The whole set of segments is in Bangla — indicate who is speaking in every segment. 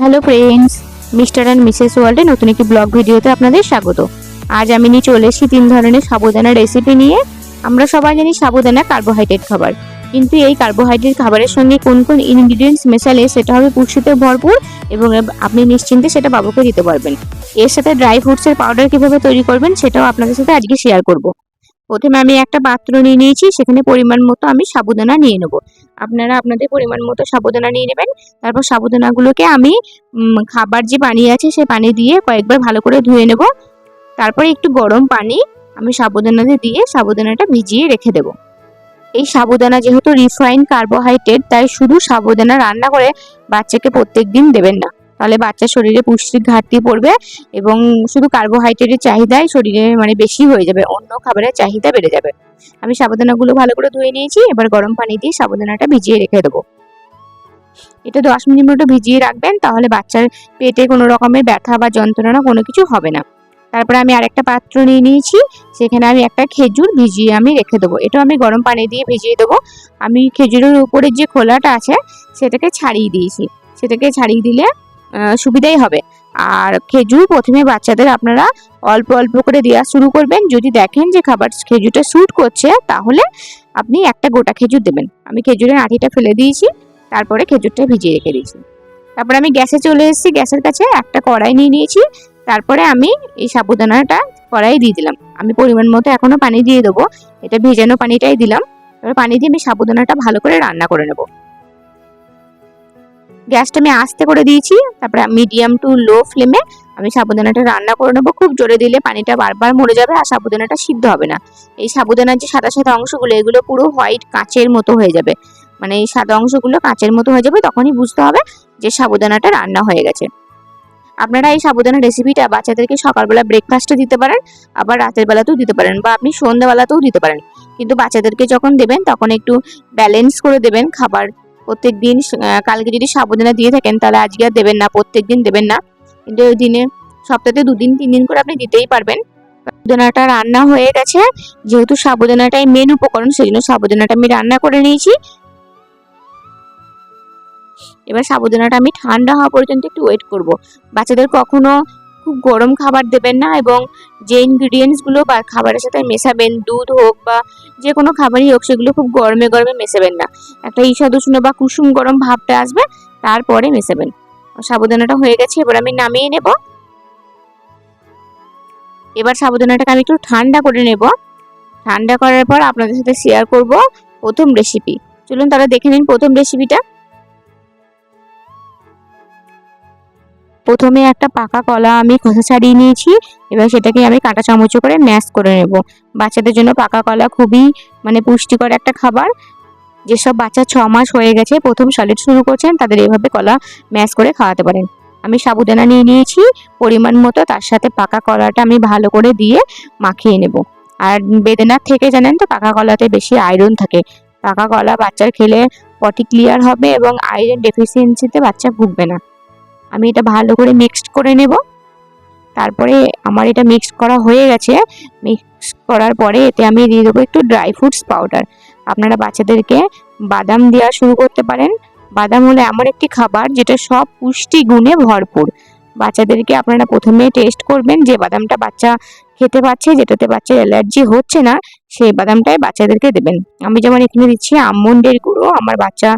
Speaker 1: Hello friends mister and Mrs ওয়ার্ল্ডে নতুন একটি ব্লগ ভিডিওতে আপনাদের স্বাগত। আজ আমি নিয়ে চলে এসেছি তিন ধরনের সাবুদানা রেসিপি নিয়ে। আমরা সবাই জানি সাবুদানা কার্বোহাইড্রেট খাবার। কিন্তু এই কার্বোহাইড্রেট খাবারের সঙ্গে কোন কোন ইনগ্রিডিয়েন্টস মেশালে সেটা হবে পুষ্টিতে ভরপুর এবং আপনি নিশ্চিন্তে সেটা বাবুকে দিতে পারবেন। এর সাথে ড্রাই ফ্রুটসের পাউডার কীভাবে তৈরি করবেন সেটাও আপনাদের সাথে আজকে শেয়ার করব। প্রথমে আমি একটা পাত্র নিয়ে নিয়েছি, সেখানে পরিমাণ মতো আমি সাবুদানা নিয়ে নেব। আপনারা আপনাদের পরিমাণ মতো সাবুদানা নিয়ে নেবেন। তারপর সাবুদানাগুলোকে আমি খাবার যে পানি আছে সেই পানি দিয়ে কয়েকবার ভালো করে ধুয়ে নেব। তারপরে একটু গরম পানি আমি সাবুদানাতে দিয়ে সাবুদানাটা ভিজিয়ে রেখে দেব। এই সাবুদানা যেহেতু রিফাইন্ড কার্বোহাইড্রেট তাই শুধু সাবুদানা রান্না করে বাচ্চাকে প্রত্যেক দিন দেবেন না। তাহলে বাচ্চার শরীরে পুষ্টির ঘাটতি পড়বে এবং শুধু কার্বোহাইড্রেটের চাহিদাই শরীরে মানে বেশি হয়ে যাবে, অন্য খাবারের চাহিদা বেড়ে যাবে। আমি সাবধানাগুলো ভালো করে ধুয়ে নিয়েছি, এবার গরম পানি দিয়ে সাবধানাটা ভিজিয়ে রেখে দেবো। এটা দশ মিনিট মতো ভিজিয়ে রাখবেন, তাহলে বাচ্চার পেটে কোনো রকমের ব্যথা বা যন্ত্রণা কোনো কিছু হবে না। তারপরে আমি আরেকটা পাত্র নিয়ে নিয়েছি, সেখানে আমি একটা খেজুর ভিজিয়ে আমি রেখে দেবো। এটা আমি গরম পানি দিয়ে ভিজিয়ে দেবো। আমি খেজুরের উপরে যে খোলাটা আছে, সেটাকে ছাড়িয়ে দিয়েছি। সেটাকে ছাড়িয়ে দিলে সুবিধাই হবে। আর খেজুর প্রথমে বাচ্চাদের আপনারা অল্প অল্প করে দেওয়া শুরু করবেন। যদি দেখেন যে খাবার খেজুরটা স্যুট করছে, তাহলে আপনি একটা গোটা খেজুর দেবেন। আমি খেজুরের আঠিটা ফেলে দিয়েছি, তারপরে খেজুরটা ভিজিয়ে রেখে দিয়েছি। তারপরে আমি গ্যাসে চলে এসেছি, গ্যাসের কাছে একটা কড়াই নিয়ে নিয়েছি। তারপরে আমি এই সাবুদানাটা কড়াই দিয়ে দিলাম। আমি পরিমাণ মতো এখনও পানি দিয়ে দেবো। এটা ভেজানো পানিটাই দিলাম। তারপরে পানি দিয়ে আমি সাবুদানাটা ভালো করে রান্না করে নেব। গ্যাসটা আমি আস্তে করে দিয়েছি, তারপরে মিডিয়াম টু লো ফ্লেমে আমি সাবুদানাটা রান্না করে নেব। খুব জোরে দিলে পানিটা বারবার মরে যাবে আর সাবুদানাটা সিদ্ধ হবে না। এই সাবুদানার যে সাদা সাদা অংশগুলো, এগুলো পুরো হোয়াইট কাঁচের মতো হয়ে যাবে। মানে এই সাদা অংশগুলো কাঁচের মতো হয়ে যাবে, তখনই বুঝতে হবে যে সাবুদানাটা রান্না হয়ে গেছে। আপনারা এই সাবুদানা রেসিপিটা বাচ্চাদেরকে সকালবেলা ব্রেকফাস্টে দিতে পারেন, আবার রাতের বেলাতেও দিতে পারেন, বা আপনি সন্ধ্যাবেলাতেও দিতে পারেন। কিন্তু বাচ্চাদেরকে যখন দেবেন, তখন একটু ব্যালেন্স করে দেবেন খাবার প্রত্যেক দিন কালকে যদি সাবুদানা দিয়ে থাকেন, তাহলে আজকে আর দেবেন না প্রত্যেক দিন দেবেন না। কিন্তু ওই দিনে সপ্তাহে দুদিন তিন দিন করে আপনি দিতেই পারবেন। সাবুদানাটা রান্না হয়ে গেছে। যেহেতু সাবুদানাটাই মেন উপকরণ সেই জন্য সাবুদানাটা আমি রান্না করে নিয়েছি। এবার সাবুদানাটা আমি ঠান্ডা হওয়া পর্যন্ত একটু ওয়েট করব। বাচ্চাদের কখনো খুব গরম খাবার দেবেন না এবং যে ইনগ্রিডিয়েন্টসগুলো বা খাবারের সাথে মেশাবেন, দুধ হোক বা যে কোনো খাবারই হোক, সেগুলো খুব গরমে গরমে মেশাবেন না। একটা ঈষদ উষ্ণ বা কুসুম গরম ভাবটা আসবে, তারপরে মেশাবেন। সাবুদানাটা হয়ে গেছে, এবার আমি নামিয়ে নেব। এবার সাবুদানাটাকে আমি একটু ঠান্ডা করে নেব। ঠান্ডা করার পর আপনাদের সাথে শেয়ার করব প্রথম রেসিপি চলুন তাহলে দেখে নিন প্রথম রেসিপিটা প্রথমে একটা পাকা কলা আমি খোসা ছাড়িয়ে নিয়েছি, এবার সেটাকে আমি কাঁটা চামচ করে ম্যাশ করে নেব। বাচ্চাদের জন্য পাকা কলা খুবই মানে পুষ্টিকর একটা খাবার। যেসব বাচ্চা ছ মাস হয়ে গেছে, প্রথম সলিড শুরু করছেন, তাদের এইভাবে কলা ম্যাশ করে খাওয়াতে পারেন। আমি সাবুদানা নিয়ে নিয়েছি, পরিমাণ মতো, তার সাথে পাকা কলাটা আমি ভালো করে দিয়ে মাখিয়ে নেব। আর বেদেনার থেকে জানেন তো, পাকা কলাতে বেশি আয়রন থাকে। পাকা কলা বাচ্চার খেলে পটি ক্লিয়ার হবে এবং আয়রন ডেফিসিয়েন্সিতে বাচ্চা ভুগবে না। আমি এটা ভালো করে মিক্সড করে নেব। তারপরে আমার এটা মিক্স করা হয়ে গেছে। মিক্স করার পরে এতে আমি দিয়ে দেবো একটু ড্রাই ফ্রুটস পাউডার আপনারা বাচ্চাদেরকে বাদাম দেওয়া শুরু করতে পারেন। বাদাম হলো এমন একটি খাবার যেটা সব পুষ্টি গুণে ভরপুর। বাচ্চাদেরকে আপনারা প্রথমে টেস্ট করবেন যে বাদামটা বাচ্চা খেতে পাচ্ছে, যেটাতে বাচ্চার অ্যালার্জি হচ্ছে না, সেই বাদামটাই বাচ্চাদেরকে দেবেন। আমি যেমন এখানে দিচ্ছি আমন্ডের গুঁড়ো। আমার বাচ্চা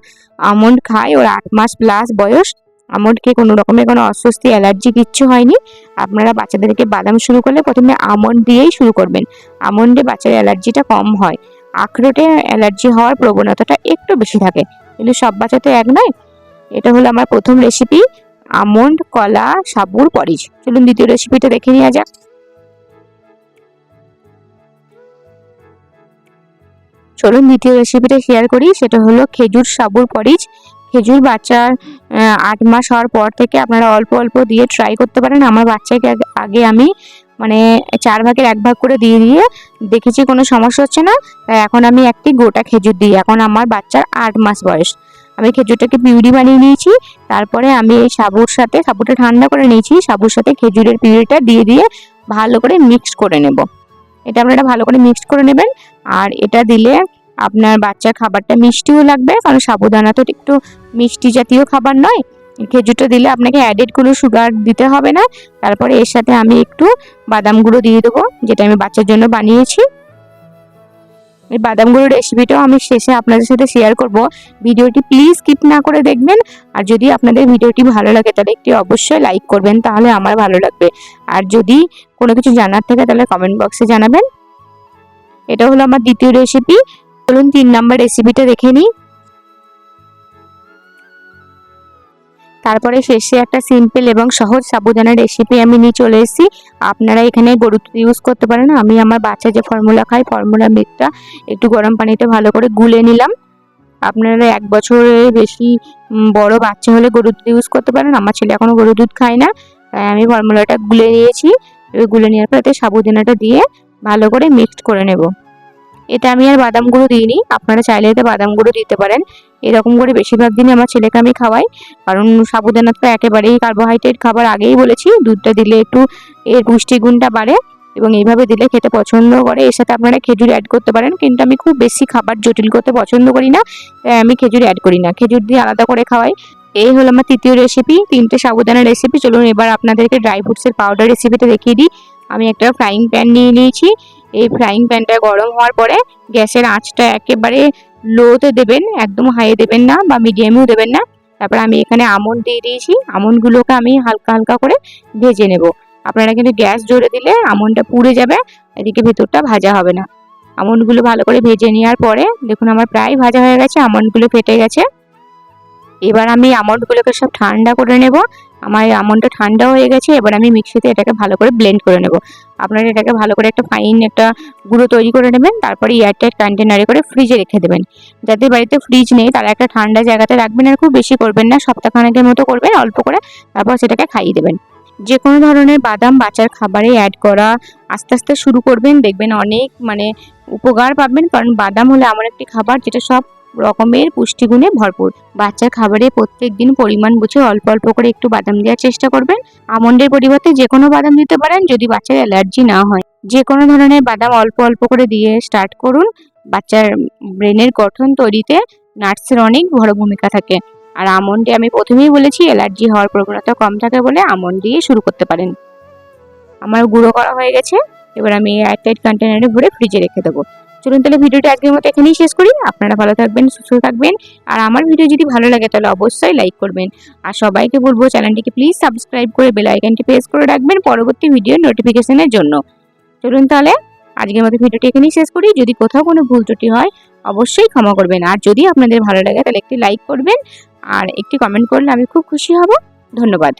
Speaker 1: আমন্ড খায়, ওর আট মাস প্লাস বয়স। আমন্ড খেয়ে কোনো রকমের কোনো অস্বস্তি, অ্যালার্জি কিচ্ছু হয়নি। আপনারা বাচ্চাদেরকে বাদাম শুরু করলে প্রথমে আমন্ড দিয়েই শুরু করবেন। আমন্ডে বাচ্চার অ্যালার্জিটা কম হয়। আখরোটে অ্যালার্জি হওয়ার প্রবণতাটা একটু বেশি থাকে। কিন্তু সব বাচ্চা তো এক নয়। এটা হলো আমার প্রথম রেসিপি আমন্ড, কলা, সাবুর পরিজ চলুন দ্বিতীয় রেসিপিটা দেখে নেওয়া যাক। চলুন দ্বিতীয় রেসিপিটা শেয়ার করি। সেটা হলো খেজুর সাবুর পরিজ খেজুর বাচ্চার আট মাস হওয়ার পর থেকে আপনারা অল্প অল্প দিয়ে ট্রাই করতে পারেন। আমার বাচ্চাকে আগে- আমি মানে চার ভাগের এক ভাগ করে দিয়ে দিয়ে দেখেছি কোনো সমস্যা হচ্ছে না। এখন আমি একটি গোটা খেজুর দিই। এখন আমার বাচ্চার আট মাস বয়স। আমি খেজুরটাকে পিউরি বানিয়ে নিয়েছি। তারপরে আমি এই সাবুর সাথে, সাবুটা ঠান্ডা করে নিয়েছি। সাবুর সাথে খেজুরের পিউরিটা দিয়ে দিয়ে ভালো করে মিক্সড করে নেব। এটা আপনারা ভালো করে মিক্সড করে নেবেন। আর এটা দিলে আপনার বাচ্চার খাবারটা মিষ্টিও লাগবে, কারণ সাবুদানা তো একটু মিষ্টি জাতীয় খাবার নয়। খেজুরটা দিলে আপনাকে অ্যাডেড কোনো সুগার দিতে হবে না। তারপরে এর সাথে আমি একটু বাদাম গুঁড়ো দিয়ে দেবো, যেটা আমি বাচ্চার জন্য বানিয়েছি। এই বাদাম গুঁড়োর রেসিপিটাও আমি শেষে আপনাদের সাথে শেয়ার করব। ভিডিওটি প্লিজ স্কিপ না করে দেখবেন। আর যদি আপনাদের ভিডিওটি ভালো লাগে, তাহলে একটি অবশ্যই লাইক করবেন, তাহলে আমার ভালো লাগবে। আর যদি কোনো কিছু জানার থাকে, তাহলে কমেন্ট বক্সে জানাবেন। এটা হলো আমার দ্বিতীয় রেসিপি চলুন তিন নাম্বার রেসিপিটা দেখে নিই। তারপরে শেষে একটা সিম্পল এবং সহজ সাবুদানা রেসিপি আমি নিয়ে চলে এসেছি। আপনারা এখানে গরুর দুধ ইউজ করতে পারেন আমি আমার বাচ্চা যে ফর্মুলা খাই ফর্মুলা মিল্কটা একটু গরম পানিতে ভালো করে গুলে নিলাম। আপনারা এক বছরের বেশি বড় বাচ্চা হলে গরুর দুধ ইউজ করতে পারেন। আমার ছেলে এখনও গরুর দুধ খায় না। তাই আমি ফর্মুলাটা গুলে নিয়েছি। গুলে নেওয়ার পর এতে সাবুদানাটা দিয়ে ভালো করে মিক্সড করে নেব। এটা আমি আর বাদাম গুঁড়ো দিইনি। আপনারা চাইলে এতে বাদাম গুঁড়ো দিতে পারেন। এরকম করে বেশিরভাগ দিনই আমার ছেলেকে আমি খাওয়াই। কারণ সাবুদানা তো একেবারেই কার্বোহাইড্রেট খাবার আগেই বলেছি। দুধটা দিলে একটু এর পুষ্টিগুণটা বাড়ে এবং এইভাবে দিলে খেতে পছন্দ করে। এর সাথে আপনারা খেজুর অ্যাড করতে পারেন। কিন্তু আমি খুব বেশি খাবার জটিল করতে পছন্দ করি না। আমি খেজুর অ্যাড করি না। খেজুর দিয়ে আলাদা করে খাওয়াই। এই হলো আমার তৃতীয় রেসিপি তিনটে সাবুদানা রেসিপি চলুন এবার আপনাদেরকে ড্রাই ফ্রুটসের পাউডার রেসিপিটা দেখিয়ে দিই। আমি একটা ফ্রাইং প্যান নিয়ে নিয়েছি। এই ফ্রাইং প্যানটা গরম হওয়ার পরে গ্যাসের আঁচটা একেবারে লোতে দেবেন, একদম হাইয়ে দেবেন না বা মিডিয়ামেও দেবেন না। তারপর আমি এখানে আমন্ড দিয়ে দিয়েছি আমন্ডগুলোকে আমি হালকা হালকা করে ভেজে নেব। আপনারা কিন্তু গ্যাস জোরে দিলে আমন্ডটা পুড়ে যাবে, এদিকে ভেতরটা ভাজা হবে না। আমন্ডগুলো ভালো করে ভেজে নেওয়ার পরে দেখুন আমার প্রায় ভাজা হয়ে গেছে আমন্ডগুলো ফেটে গেছে। এবার আমি আমন্ডগুলোকে সব ঠান্ডা করে নেব। আমার আমন্ডটা ঠান্ডা হয়ে গেছে, এবার আমি মিক্সিতে এটাকে ভালো করে ব্লেন্ড করে নেব। আপনারা এটাকে ভালো করে একটা ফাইন একটা গুঁড়ো তৈরি করে নেবেন, তারপরে এয়ারটাইট কন্টেনারে করে ফ্রিজে রেখে দেবেন। যাদের বাড়িতে ফ্রিজ নেই, তারা একটা ঠান্ডা জায়গাতে রাখবেন আর খুব বেশি করবেন না, সপ্তাহখানেকের মতো করবেন, অল্প করে তারপর সেটাকে খাইয়ে দেবেন। যে কোনো ধরনের বাদাম বাচ্চার খাবারে অ্যাড করা আস্তে আস্তে শুরু করবেন, দেখবেন অনেক মানে উপকার পাবেন, কারণ বাদাম হলো এমন একটি খাবার যেটা সব রকমের পুষ্টিগুণে ভরপুর। বাচ্চার খাবারে প্রত্যেক দিন পরিমাণ বুঝে অল্প অল্প করে একটু বাদাম দেওয়ার চেষ্টা করবেন। আমন্ডের পরিবর্তে যে কোনো বাদাম দিতে পারেন যদি বাচ্চার অ্যালার্জি না হয়। যে কোনো ধরনের বাদাম অল্প অল্প করে দিয়ে স্টার্ট করুন। বাচ্চার ব্রেনের গঠন তৈরিতে নাটসের অনেক বড় ভূমিকা থাকে। আর আমন্ডে আমি প্রথমেই বলেছি, অ্যালার্জি হওয়ার প্রবণতা কম থাকে বলে আমন্ড দিয়ে শুরু করতে পারেন। আমার গুঁড়ো করা হয়ে গেছে। এবার আমি এয়ারটাইট কন্টেনারে ভরে ফ্রিজে রেখে দেবো। চলুন তাহলে ভিডিওটা আজকের মতো এখানেই শেষ করি। আপনারা ভালো থাকবেন, সুস্থ থাকবেন। আর আমার ভিডিও যদি ভালো লাগে তাহলে অবশ্যই লাইক করবেন। আর সবাইকে বলব চ্যানেলটিকে প্লিজ সাবস্ক্রাইব করে বেল আইকনটি প্রেস করে রাখবেন পরবর্তী ভিডিওর নোটিফিকেশনের জন্য। চলুন তাহলে আজকের মতো ভিডিওটি এখানেই শেষ করি। যদি কোথাও কোনো ভুল ত্রুটি হয়, অবশ্যই ক্ষমা করবেন। আর যদি আপনাদের ভালো লাগে তাহলে একটি লাইক করবেন। আর একটি কমেন্ট করলে আমি খুব খুশি হব। ধন্যবাদ।